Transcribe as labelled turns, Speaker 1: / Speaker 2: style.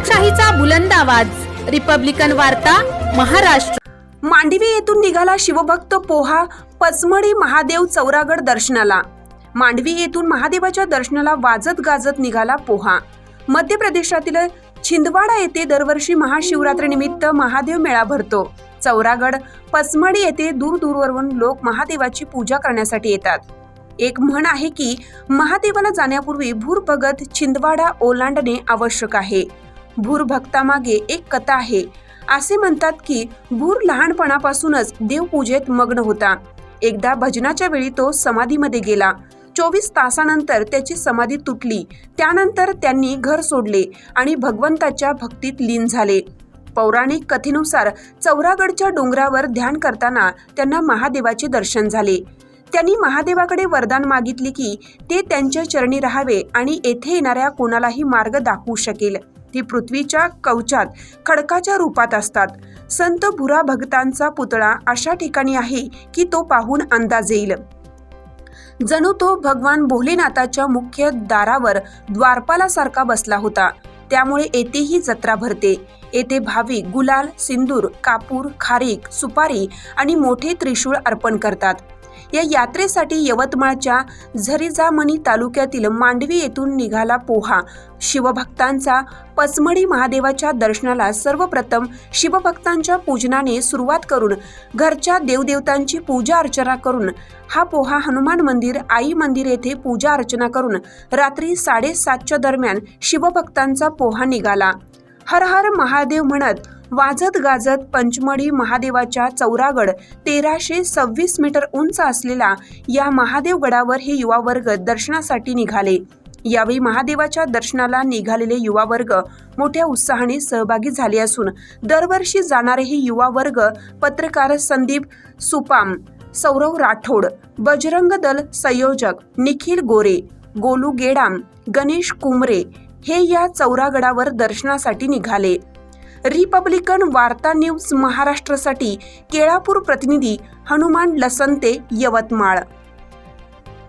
Speaker 1: लोकशाहीचा बुलंद आवाज. रिपब्लिकन वार्ता महाराष्ट्र.
Speaker 2: मांडवी येथून निघाला शिवभक्त पोहा पचमडी महादेव चौरागड दर्शनाला. मांडवी येथून महादेवाच्या दर्शनाला वाजत गाजत निघाला पोहा. मध्य प्रदेशातील छिंदवाडा येथे दरवर्षी महाशिवरात्रीनिमित्त महादेव मेळा भरतो. चौरागड पचमडी येथे दूरदूरवरून लोक महादेवाची पूजा करण्यासाठी येतात. एक म्हण आहे की महादेवाला जाण्यापूर्वी भूर भगत छिंदवाडा ओलांडणे आवश्यक आहे. भूर भक्तामागे एक कथा आहे. असे म्हणतात की भूर लहानपणापासूनच देवपूजेत मग्न होता. एकदा भजनाच्या वेळी तो समाधीमध्ये गेला. चोवीस तासानंतर त्याची समाधी तुटली. त्यानंतर त्यांनी घर सोडले आणि भगवंताच्या भक्तीत लीन झाले. पौराणिक कथेनुसार चौरागडच्या डोंगरावर ध्यान करताना त्यांना महादेवाचे दर्शन झाले. त्यांनी महादेवाकडे वरदान मागितले की ते त्यांच्या चरणी राहावे आणि येथे येणाऱ्या कोणालाही मार्ग दाखवू शकेल. ती पृथ्वीच्या कवचात खडकाच्या रूपात असतात. संत भुरा भक्तांचा पुतळा अशा ठिकाणी आहे की तो पाहून अंदाज येईल. जणू तो भगवान भोलेनाथाच्या मुख्य दारावर द्वारपालासारखा बसला होता. त्यामुळे येथेही जत्रा भरते. येथे भाविक गुलाल सिंदूर कापूर खारीक सुपारी आणि मोठे त्रिशूळ अर्पण करतात. या यात्रेसाठी यवतमाळच्या झरिजामणी तालुक्यातील मांडवी येथून निघाला पोहा. शिवभक्तांचा पचमडी महादेवाच्या दर्शनाला सर्वप्रथम शिवभक्तांच्या पूजनाने सुरुवात करून घरच्या देवदेवतांची पूजा अर्चना करून हा पोहा हनुमान मंदिर आई मंदिर येथे पूजा अर्चना करून रात्री साडेसातच्या दरम्यान शिवभक्तांचा पोहा निघाला. हर हर महादेव म्हणत वाजत गाजत पंचमढी महादेवाच्या चौरागड तेराशे सव्वीस मीटर उंच असलेला या महादेव गडावर हे युवा वर्ग दर्शनासाठी निघाले. यावेळी महादेवाच्या दर्शनाला निघालेले युवा वर्ग मोठ्या उत्साहाने सहभागी झाले असून दरवर्षी जाणारे हे युवा वर्ग पत्रकार संदीप सुपाम सौरव राठोड बजरंग दल संयोजक निखिल गोरे गोलू गेडाम गणेश कुमरे हे या चौरागडावर दर्शनासाठी निघाले. रिपब्लिकन वार्ता न्यूज महाराष्ट्रासाठी केळापूर प्रतिनिधी हनुमान लसंते यवतमाळ.